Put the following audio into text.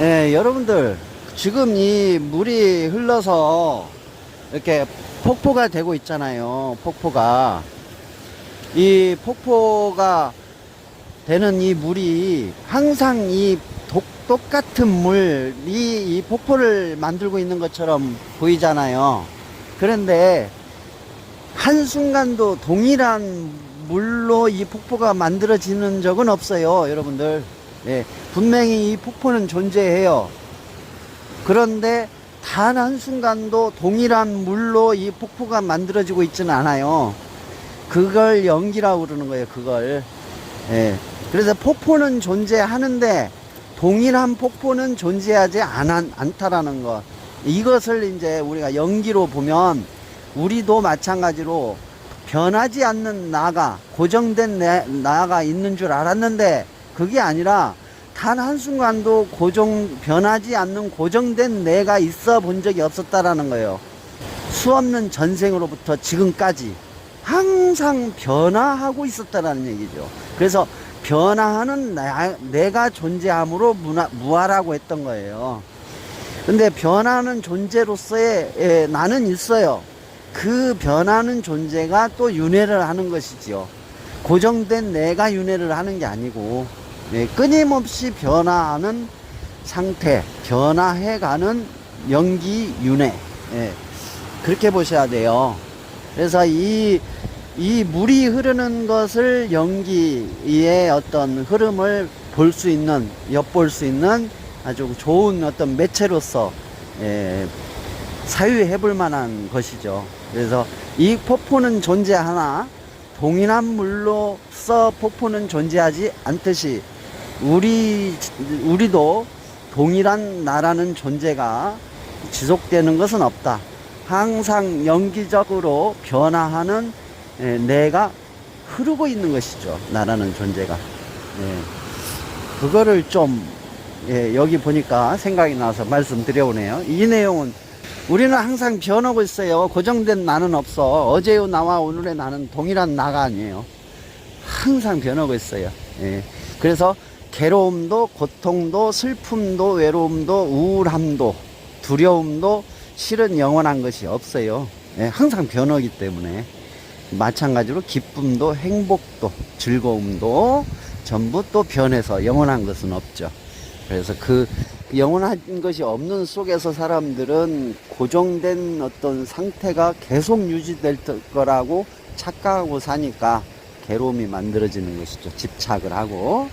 예, 여러분들 지금 이 물이 흘러서 이렇게 폭포가 되고 있잖아요. 폭포가 이 폭포가 되는 이 물이 항상 이 독, 똑같은 물이 이 폭포를 만들고 있는 것처럼 보이잖아요. 그런데 한순간도 동일한 물로 이 폭포가 만들어지는 적은 없어요, 여러분들. 예, 분명히 이 폭포는 존재해요. 그런데 단 한순간도 동일한 물로 이 폭포가 만들어지고 있지는 않아요. 그걸 연기라고 그러는 거예요, 그걸. 예. 그래서 폭포는 존재하는데 동일한 폭포는 존재하지 않, 않다라는 것. 이것을 이제 우리가 연기로 보면 우리도 마찬가지로 변하지 않는 나가, 고정된 내, 나가 있는 줄 알았는데 그게 아니라 단 한순간도 고정, 변하지 않는 고정된 내가 있어 본 적이 없었다라는 거예요. 수없는 전생으로부터 지금까지 항상 변화하고 있었다라는 얘기죠. 그래서 변화하는 나, 내가 존재함으로 무나, 무하라고 했던 거예요. 근데 변하는 존재로서의 예, 나는 있어요. 그 변하는 존재가 또 윤회를 하는 것이지요. 고정된 내가 윤회를 하는 게 아니고 예, 끊임없이 변화하는 상태, 변화해가는 연기 윤회 예, 그렇게 보셔야 돼요. 그래서 이, 이 물이 흐르는 것을 연기의 어떤 흐름을 볼 수 있는, 엿볼 수 있는 아주 좋은 어떤 매체로서 예, 사유해 볼 만한 것이죠. 그래서 이 폭포는 존재하나 동일한 물로서 폭포는 존재하지 않듯이 우리 우리도 동일한 나라는 존재가 지속되는 것은 없다. 항상 연기적으로 변화하는 예, 내가 흐르고 있는 것이죠. 나라는 존재가. 예, 그거를 좀 예, 여기 보니까 생각이 나서 말씀드려오네요. 이 내용은 우리는 항상 변하고 있어요. 고정된 나는 없어. 어제의 나와 오늘의 나는 동일한 나가 아니에요. 항상 변하고 있어요. 예. 그래서 괴로움도, 고통도, 슬픔도, 외로움도, 우울함도, 두려움도 실은 영원한 것이 없어요. 예, 항상 변하기 때문에. 마찬가지로 기쁨도, 행복도, 즐거움도 전부 또 변해서 영원한 것은 없죠. 그래서 그 영원한 것이 없는 속에서 사람들은 고정된 어떤 상태가 계속 유지될 거라고 착각하고 사니까 괴로움이 만들어지는 것이죠. 집착을 하고.